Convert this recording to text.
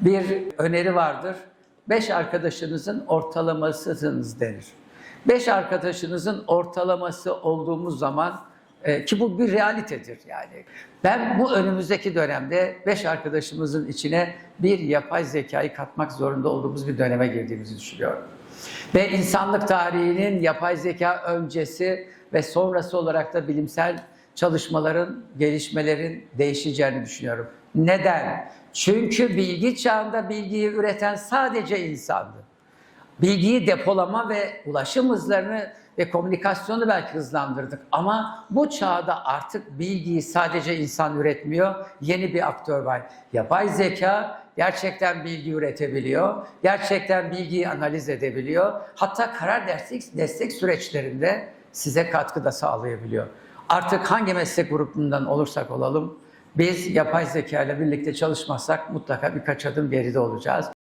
bir öneri vardır. Beş arkadaşınızın ortalamasısınız denir. Beş arkadaşınızın ortalaması olduğumuz zaman e, ki bu bir realitedir yani. Ben bu önümüzdeki dönemde beş arkadaşımızın içine bir yapay zekayı katmak zorunda olduğumuz bir döneme girdiğimizi düşünüyorum. Ve insanlık tarihinin yapay zeka öncesi ve sonrası olarak da bilimsel çalışmaların, gelişmelerin değişeceğini düşünüyorum. Neden? Çünkü bilgi çağında bilgiyi üreten sadece insandı. Bilgiyi depolama ve ulaşım hızlarını ve komünikasyonu belki hızlandırdık. Ama bu çağda artık bilgiyi sadece insan üretmiyor, yeni bir aktör var. Yapay zeka gerçekten bilgi üretebiliyor, gerçekten bilgiyi analiz edebiliyor. Hatta karar destek, destek süreçlerinde size katkı da sağlayabiliyor. Artık hangi meslek grubundan olursak olalım, biz yapay zeka ile birlikte çalışmazsak mutlaka birkaç adım geride olacağız.